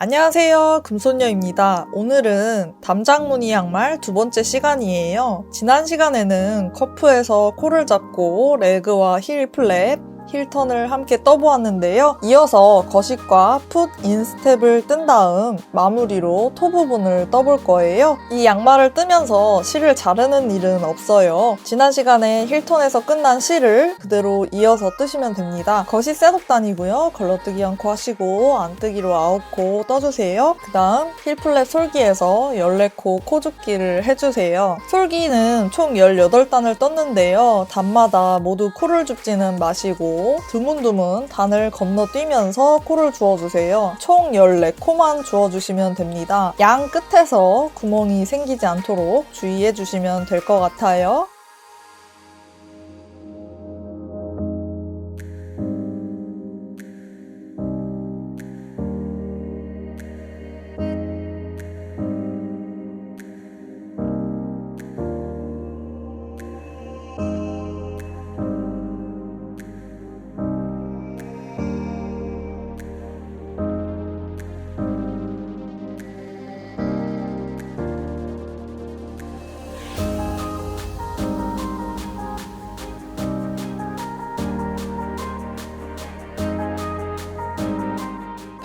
안녕하세요. 금손녀입니다. 오늘은 담장무늬 양말 두 번째 시간이에요. 지난 시간에는 커프에서 코를 잡고 레그와 힐 플랩, 힐턴을 함께 떠보았는데요. 이어서 거식과 풋 인스텝을 뜬 다음 마무리로 토 부분을 떠볼 거예요. 이 양말을 뜨면서 실을 자르는 일은 없어요. 지난 시간에 힐턴에서 끝난 실을 그대로 이어서 뜨시면 됩니다. 거식 셋업단이고요. 걸러뜨기 않고 하시고 안뜨기로 9코 떠주세요. 그 다음 힐플랩 솔기에서 14코 코죽기를 해주세요. 솔기는 총 18단을 떴는데요. 단마다 모두 코를 줍지는 마시고 드문드문 단을 건너뛰면서 코를 주워주세요. 총 14코만 주워주시면 됩니다. 양 끝에서 구멍이 생기지 않도록 주의해주시면 될 것 같아요.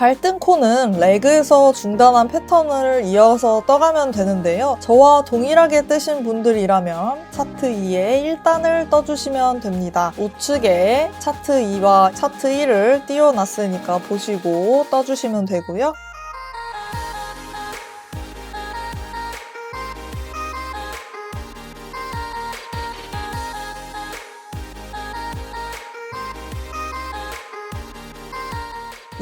발등 코는 레그에서 중단한 패턴을 이어서 떠가면 되는데요. 저와 동일하게 뜨신 분들이라면 차트 2에 1단을 떠주시면 됩니다. 우측에 차트 2와 차트 1을 띄워놨으니까 보시고 떠주시면 되고요.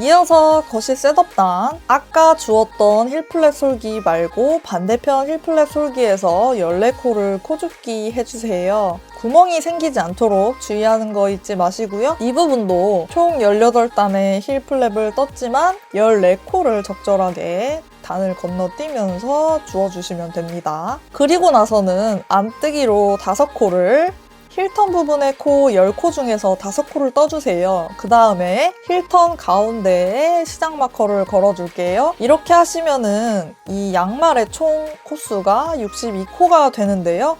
이어서 거실 셋업단 아까 주었던 힐플랩 솔기 말고 반대편 힐플랩 솔기에서 14코를 코줍기 해주세요. 구멍이 생기지 않도록 주의하는 거 잊지 마시고요. 이 부분도 총 18단의 힐플랩을 떴지만 14코를 적절하게 단을 건너뛰면서 주워주시면 됩니다. 그리고 나서는 안뜨기로 5코를 힐턴 부분의 코 10코 중에서 5코를 떠주세요. 그 다음에 힐턴 가운데에 시작 마커를 걸어줄게요. 이렇게 하시면은 이 양말의 총 코수가 62코가 되는데요.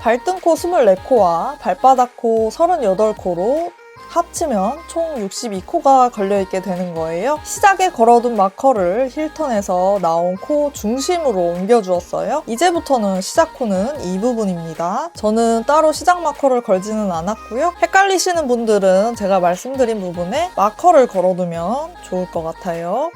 발등코 24코와 발바닥코 38코로 합치면 총 62코가 걸려있게 되는 거예요. 시작에 걸어둔 마커를 힐턴에서 나온 코 중심으로 옮겨주었어요. 이제부터는 시작 코는 이 부분입니다. 저는 따로 시작 마커를 걸지는 않았고요. 헷갈리시는 분들은 제가 말씀드린 부분에 마커를 걸어두면 좋을 것 같아요.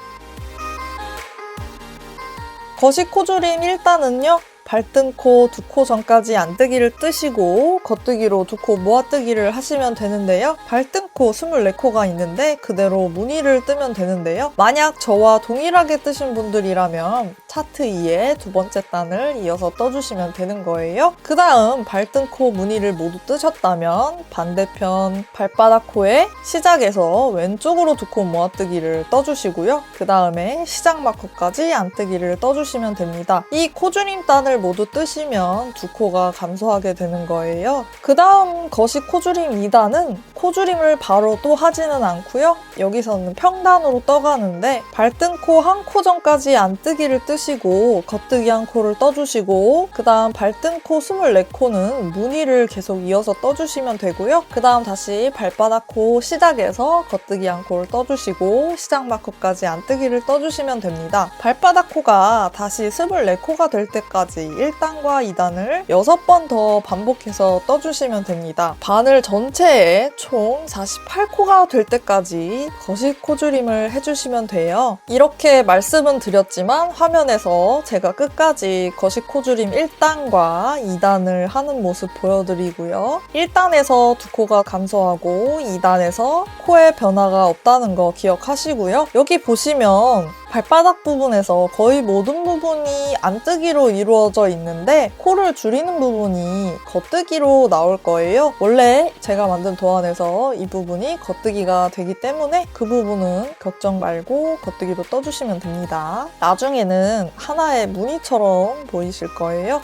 거식 코조림 1단은요. 발등코 두 코 전까지 안뜨기를 뜨시고 겉뜨기로 두 코 모아뜨기를 하시면 되는데요. 발등코 24코가 있는데 그대로 무늬를 뜨면 되는데요. 만약 저와 동일하게 뜨신 분들이라면 차트 2에 두 번째 단을 이어서 떠주시면 되는 거예요. 그 다음 발등 코 무늬를 모두 뜨셨다면 반대편 발바닥 코에 시작에서 왼쪽으로 두 코 모아뜨기를 떠주시고요. 그 다음에 시작 마커까지 안뜨기를 떠주시면 됩니다. 이 코주림 단을 모두 뜨시면 두 코가 감소하게 되는 거예요. 그 다음 거식 코주림 2단은 코주림을 바로 또 하지는 않고요. 여기서는 평단으로 떠가는데 발등 코 한 코 전까지 안뜨기를 뜨시 고 겉뜨기 한 코를 떠주시고 그 다음 발등코 24코는 무늬를 계속 이어서 떠주시면 되고요. 그 다음 다시 발바닥 코 시작에서 겉뜨기 한 코를 떠주시고 시작 마커까지 안뜨기를 떠주시면 됩니다. 발바닥 코가 다시 24코가 될 때까지 1단과 2단을 6번 더 반복해서 떠주시면 됩니다. 바늘 전체에 총 48코가 될 때까지 거식 코줄임을 해주시면 돼요. 이렇게 말씀은 드렸지만 화면 에서 제가 끝까지 거식 코줄임 1단과 2단을 하는 모습 보여드리고요. 1단에서 두 코가 감소하고 2단에서 코의 변화가 없다는 거 기억하시고요. 여기 보시면 발바닥 부분에서 거의 모든 부분이 안뜨기로 이루어져 있는데 코를 줄이는 부분이 겉뜨기로 나올 거예요. 원래 제가 만든 도안에서 이 부분이 겉뜨기가 되기 때문에 그 부분은 걱정 말고 겉뜨기로 떠주시면 됩니다. 나중에는 하나의 무늬처럼 보이실 거예요.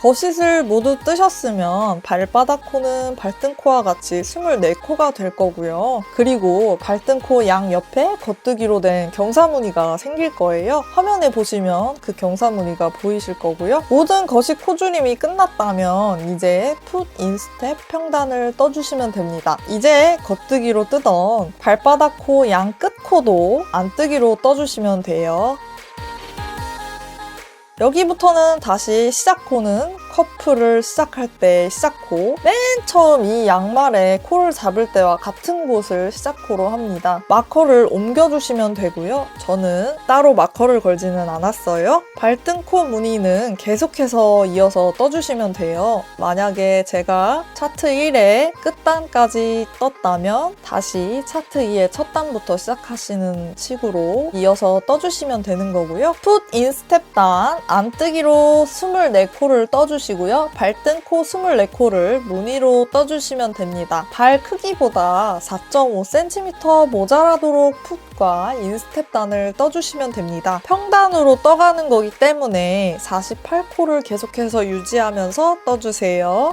거싯을 모두 뜨셨으면 발바닥 코는 발등코와 같이 24코가 될 거고요. 그리고 발등코 양 옆에 겉뜨기로 된 경사무늬가 생길 거예요. 화면에 보시면 그 경사무늬가 보이실 거고요. 모든 거식 코줄임이 끝났다면 이제 풋 인스텝 평단을 떠주시면 됩니다. 이제 겉뜨기로 뜨던 발바닥 코 양 끝 코도 안뜨기로 떠주시면 돼요. 여기부터는 다시 시작 코는 커플을 시작할 때 시작코 맨 처음 이 양말에 코를 잡을 때와 같은 곳을 시작코로 합니다. 마커를 옮겨주시면 되고요. 저는 따로 마커를 걸지는 않았어요. 발등 코 무늬는 계속해서 이어서 떠주시면 돼요. 만약에 제가 차트 1의 끝단까지 떴다면 다시 차트 2의 첫 단부터 시작하시는 식으로 이어서 떠주시면 되는 거고요. 풋 인스텝 단 안뜨기로 24코를 떠주시 고요. 발등 코 24코를 무늬로 떠주시면 됩니다. 발 크기보다 4.5cm 모자라도록 풋과 인스텝 단을 떠주시면 됩니다. 평단으로 떠가는 거기 때문에 48코를 계속해서 유지하면서 떠주세요.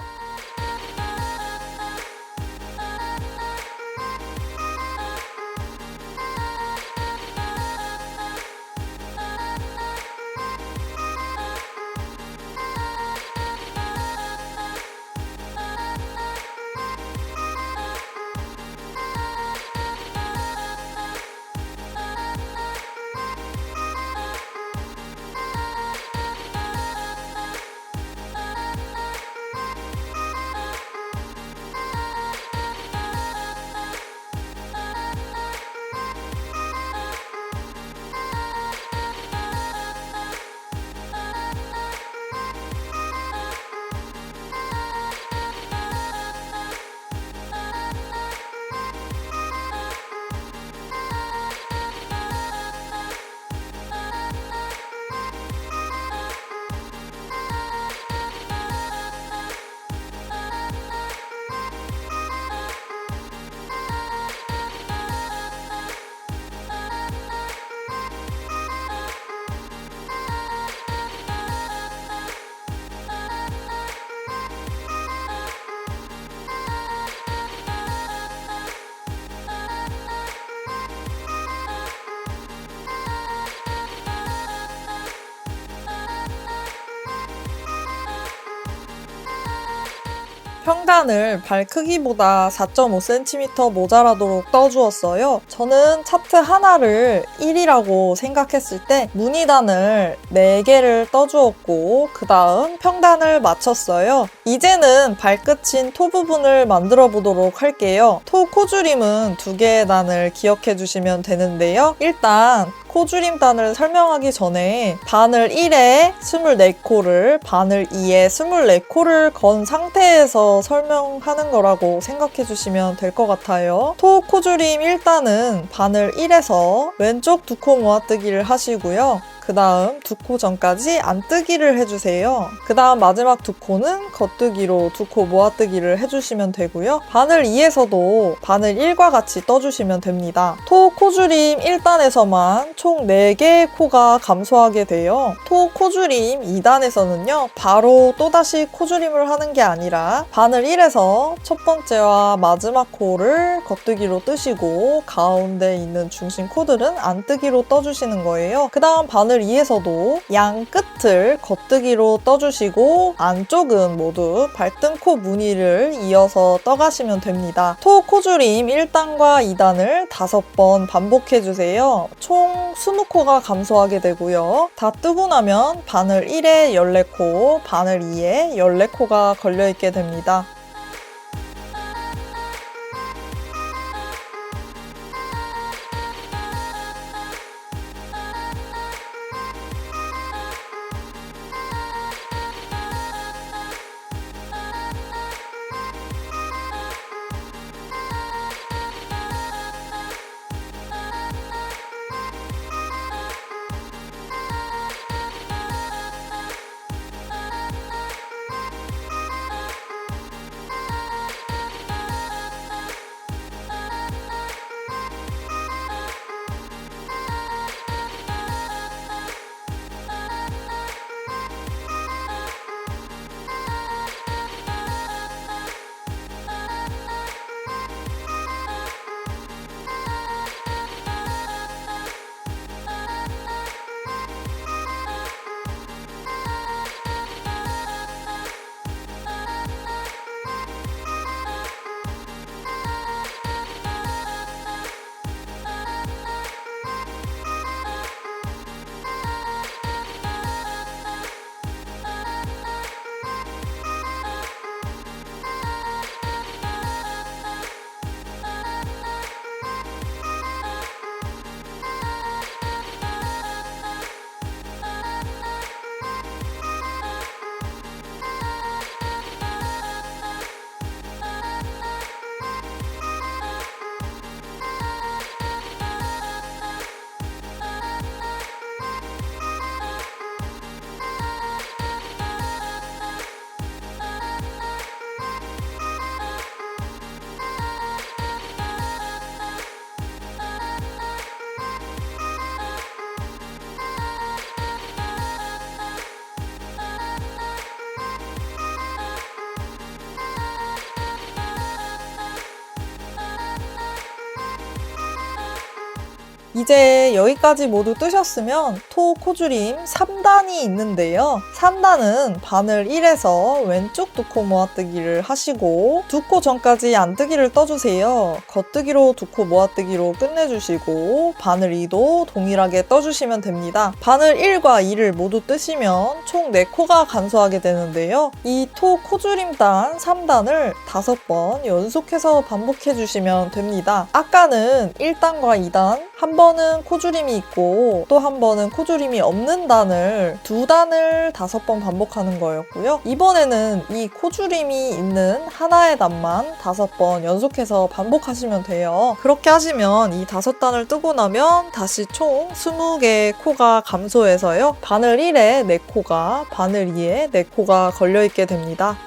평단을 발 크기보다 4.5cm 모자라도록 떠주었어요. 저는 차트 하나를 1이라고 생각했을 때 무늬단을 4개를 떠주었고 그 다음 평단을 맞췄어요. 이제는 발끝인 토 부분을 만들어 보도록 할게요. 토 코줄임은 두 개의 단을 기억해 주시면 되는데요. 일단 코줄임 단을 설명하기 전에 바늘 1에 24코를 바늘 2에 24코를 건 상태에서 설명하는 거라고 생각해 주시면 될 것 같아요. 토 코줄임 1단은 바늘 1에서 왼쪽 두 코 모아뜨기를 하시고요. 그 다음 두 코 전까지 안뜨기를 해주세요. 그 다음 마지막 두 코는 겉뜨기로 두 코 모아뜨기를 해주시면 되고요. 바늘 2에서도 바늘 1과 같이 떠주시면 됩니다. 토 코줄임 1단에서만 총 4개의 코가 감소하게 돼요. 토 코줄임 2단에서는요. 바로 또다시 코줄임을 하는 게 아니라 바늘 1에서 첫 번째와 마지막 코를 겉뜨기로 뜨시고 가운데 있는 중심 코들은 안뜨기로 떠주시는 거예요. 그 다음 바늘 2에서도 양 끝을 겉뜨기로 떠주시고 안쪽은 모두 발등 코 무늬를 이어서 떠가시면 됩니다. 토 코줄임 1단과 2단을 5번 반복해주세요. 총 20코가 감소하게 되고요. 다 뜨고 나면 바늘 1에 14코, 바늘 2에 14코가 걸려있게 됩니다. 이제 여기까지 모두 뜨셨으면 토 코주림 3단이 있는데요. 3단은 바늘 1에서 왼쪽 두 코 모아뜨기를 하시고 두 코 전까지 안뜨기를 떠주세요. 겉뜨기로 두 코 모아뜨기로 끝내주시고 바늘 2도 동일하게 떠주시면 됩니다. 바늘 1과 2를 모두 뜨시면 총 4코가 간소하게 되는데요. 이 토 코주림단 3단을 5번 연속해서 반복해 주시면 됩니다. 아까는 1단과 2단 한번 은 코주림이 있고 또 한 번은 코주림이 없는 단을 두 단을 다섯 번 반복하는 거였고요. 이번에는 이 코주림이 있는 하나의 단만 다섯 번 연속해서 반복하시면 돼요. 그렇게 하시면 이 다섯 단을 뜨고 나면 다시 총 20개의 코가 감소해서요. 바늘 1에 4코가, 바늘 2에 4코가 걸려있게 됩니다.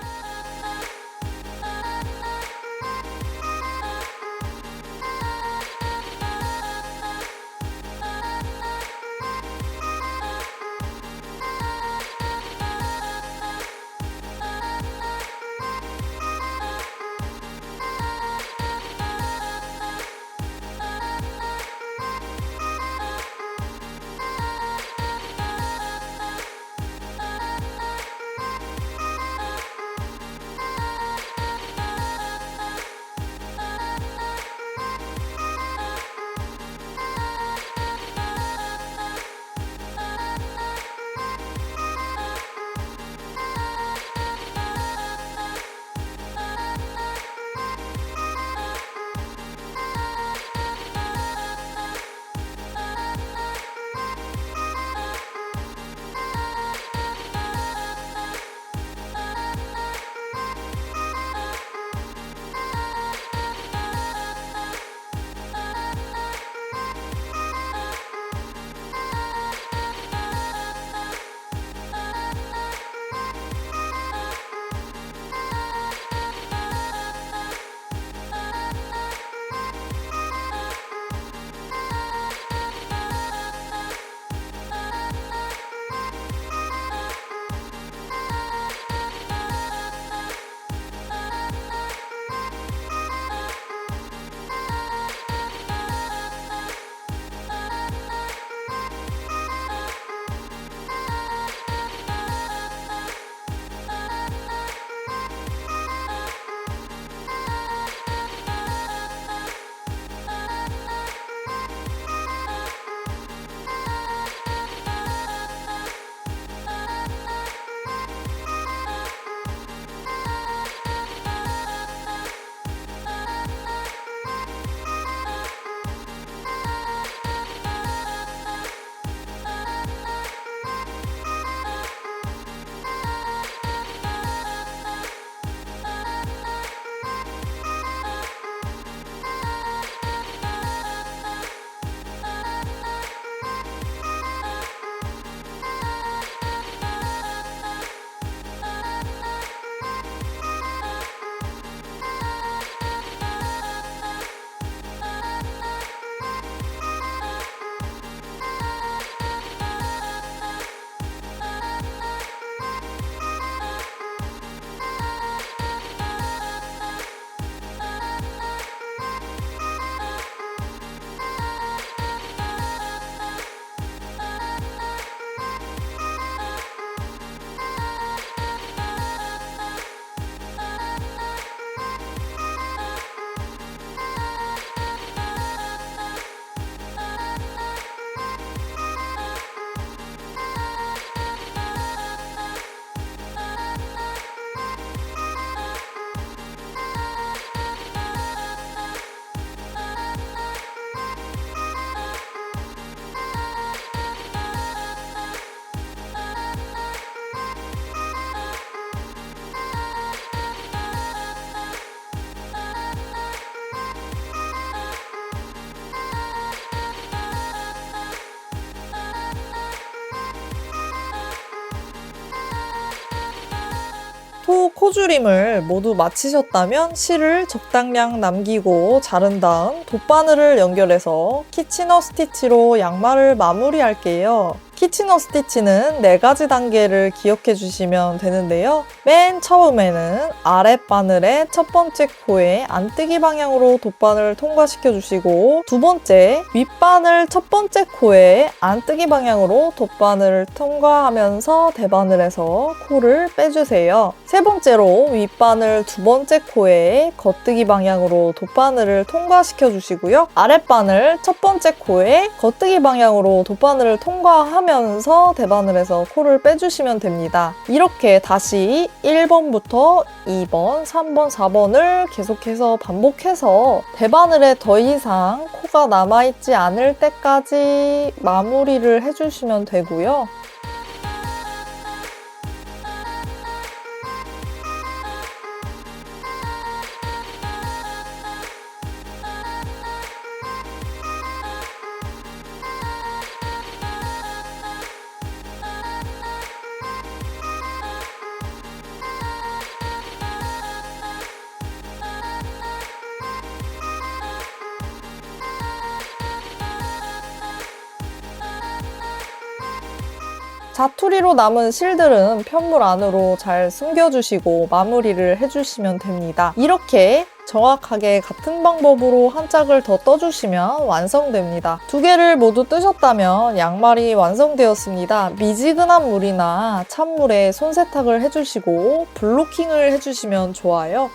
토 코주림을 모두 마치셨다면 실을 적당량 남기고 자른 다음 돗바늘을 연결해서 키치너 스티치로 양말을 마무리할게요. 키치너 스티치는 네 가지 단계를 기억해 주시면 되는데요. 맨 처음에는 아랫바늘의 첫 번째 코에 안뜨기 방향으로 돗바늘 통과시켜 주시고 두 번째 윗바늘 첫 번째 코에 안뜨기 방향으로 돗바늘을 통과하면서 대바늘에서 코를 빼주세요. 세 번째로 윗바늘 두 번째 코에 겉뜨기 방향으로 돗바늘을 통과시켜 주시고요. 아랫바늘 첫 번째 코에 겉뜨기 방향으로 돗바늘을 통과하 면서 대바늘에서 코를 빼주시면 됩니다. 이렇게 다시 1번부터 2번, 3번, 4번을 계속해서 반복해서 대바늘에 더 이상 코가 남아있지 않을 때까지 마무리를 해주시면 되고요. 자투리로 남은 실들은 편물 안으로 잘 숨겨주시고 마무리를 해주시면 됩니다. 이렇게 정확하게 같은 방법으로 한 짝을 더 떠주시면 완성됩니다. 두 개를 모두 뜨셨다면 양말이 완성되었습니다. 미지근한 물이나 찬물에 손 세탁을 해주시고 블로킹을 해주시면 좋아요.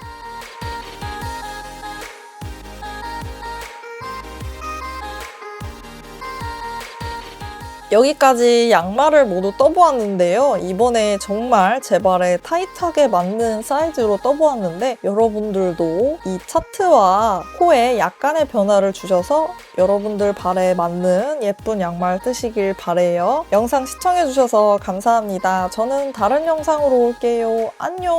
여기까지 양말을 모두 떠보았는데요. 이번에 정말 제 발에 타이트하게 맞는 사이즈로 떠보았는데 여러분들도 이 차트와 코에 약간의 변화를 주셔서 여러분들 발에 맞는 예쁜 양말 뜨시길 바래요. 영상 시청해주셔서 감사합니다. 저는 다른 영상으로 올게요. 안녕!